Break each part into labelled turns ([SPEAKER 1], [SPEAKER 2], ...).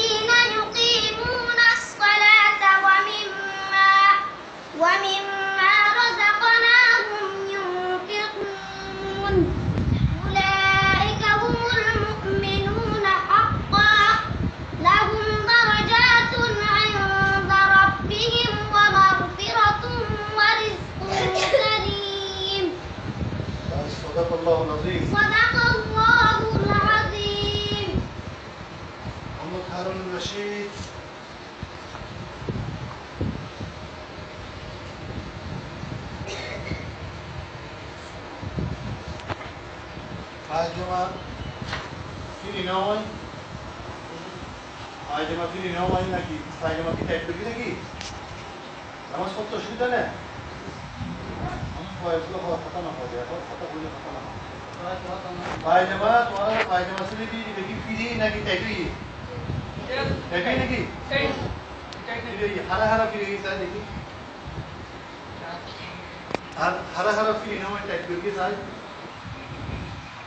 [SPEAKER 1] الذين يقيمون الصلاة
[SPEAKER 2] ومما ومما رزقناهم ينفقون. أولئك هم المؤمنون حقا. لهم درجات عند ربهم ومغفرة ورزق صدق الله العظيم.
[SPEAKER 1] صدق الله هارون الرشيد পায়জামা কিনে নেওয়া হয় পায়জামা কিনে নেওয়া হয় নাকি পায়জামা কি টাইপ করি নাকি নামাজ পড়তে অসুবিধা নেই আমি কয়েকগুলো কথা না পাওয়া যায় কথা বললে কথা না পায়জামা তোমার পায়জামা ছেলে দিয়ে দিবে কি ফিরি নাকি টাইপি টাইপি নাকি? হারা হারা ফিরে গেছে দেখি। আর হারা হারা ফিরি টাইপ করে গেছে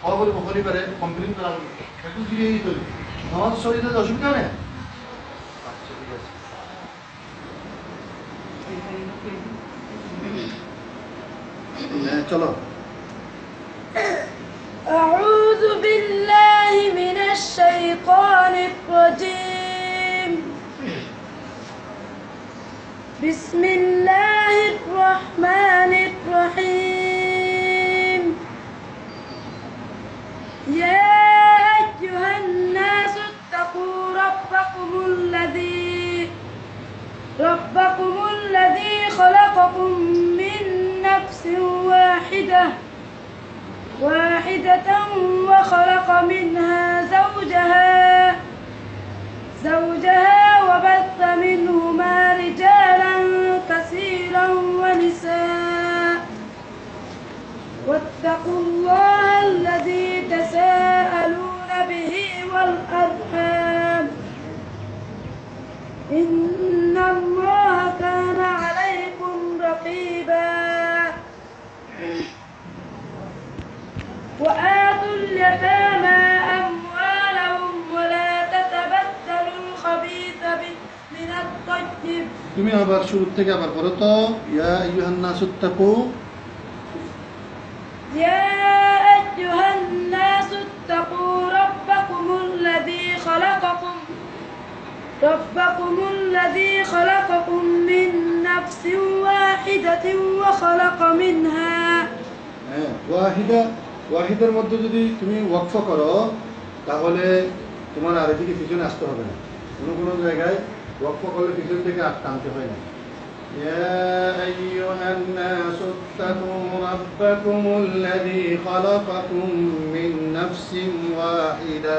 [SPEAKER 1] খবর পরিবারে কমপ্লেন করা হবে একটু ফিরে আমার শরীরে অসুবিধা নেই। আচ্ছা ঠিক আছে। হ্যাঁ, চলো।
[SPEAKER 3] بسم الله الرحمن الرحيم. يا أيها الناس اتقوا ربكم الذي ربكم الذي خلقكم من نفس واحدة واحدة وخلق منها زوجها زوجها إن الله كان عليكم رقيبا وآتوا اليتامى أموالهم ولا تتبدلوا الخبيث ب- من الطيب
[SPEAKER 1] তুমি আবার শুরু থেকে আবার করো তো ইয়া আইয়ুহান নাস ইত্তাকু
[SPEAKER 3] يا ربكم الذي خلقكم من نفس واحدة وخلق منها
[SPEAKER 1] হ্যাঁ ওয়াহিদা ওয়াহিদের মধ্যে যদি তুমি ওয়াকফ করো তাহলে তোমার আর এদিকে পিছনে আসতে হবে না কোনো কোনো জায়গায় ওয়াকফ করলে পিছন থেকে আর টানতে হয় না يا أيها الناس اتقوا ربكم الذي خلقكم من نفس واحدة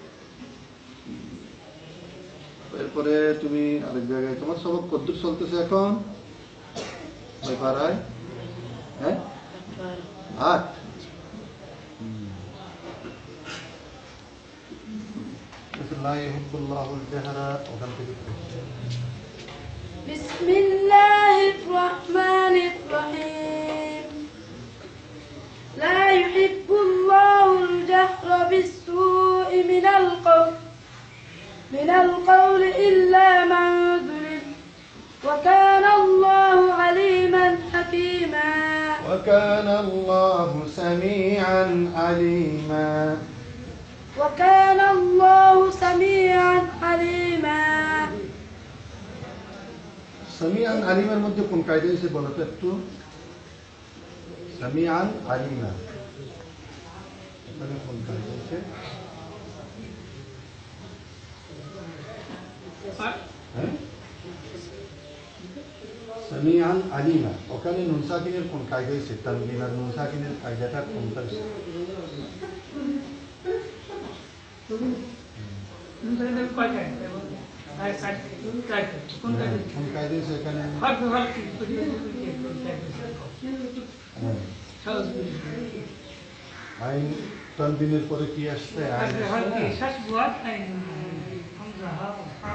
[SPEAKER 1] এরপরে তুমি আরেক জায়গায় তোমার সবক কদ্দুর চলতেছে এখন কয় পাড়ায় হ্যাঁ আট لا يحب الله الجهر ওখান থেকে
[SPEAKER 3] بسم الله الرحمن الرحيم لا يحب الله الجهر بالسوء من القول من القول إلا من ظلم وكان الله عليما حكيما
[SPEAKER 1] وكان الله سميعا عليما
[SPEAKER 3] وكان الله سميعا عليما
[SPEAKER 1] সামিয়ান আলিমের মধ্যে কোন কায়দা এসে বলো তো একটু সামিয়ান আলিমা এখানে কোন কায়দা আছে সামিয়ান আলিমা ওখানে নুন সাকিনের কোন কায়দা এসে তানবিন আর নুন সাকিনের কায়দাটা কোন?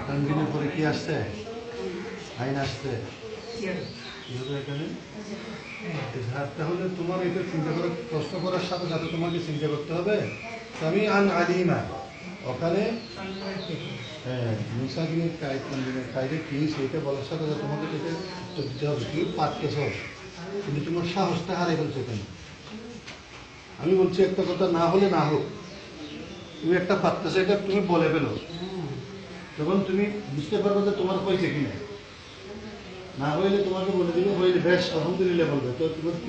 [SPEAKER 1] তানবিনের পরে কি আসছে আইন আসছে ইজহার তাহলে তোমার এটা চিন্তা করে প্রশ্ন করার সাথে তোমাকে চিন্তা করতে হবে। আমি ওখানে হ্যাঁ কায়দে কি বলার সাথে তোমাকে এটা উত্তর দিতে হবে। তুমি কিন্তু তোমার সাহসটা আমি বলছি একটা কথা, না হলে না হোক। তুমি একটা পারতেছো এটা তুমি বলে ফেলো। তখন তুমি বুঝতে পারবে যে তোমার হয়েছে কিনা না হইলে তোমাকে বলে দিবে হইলে বেশ আলহামদুলিল্লাহ বলবে। তো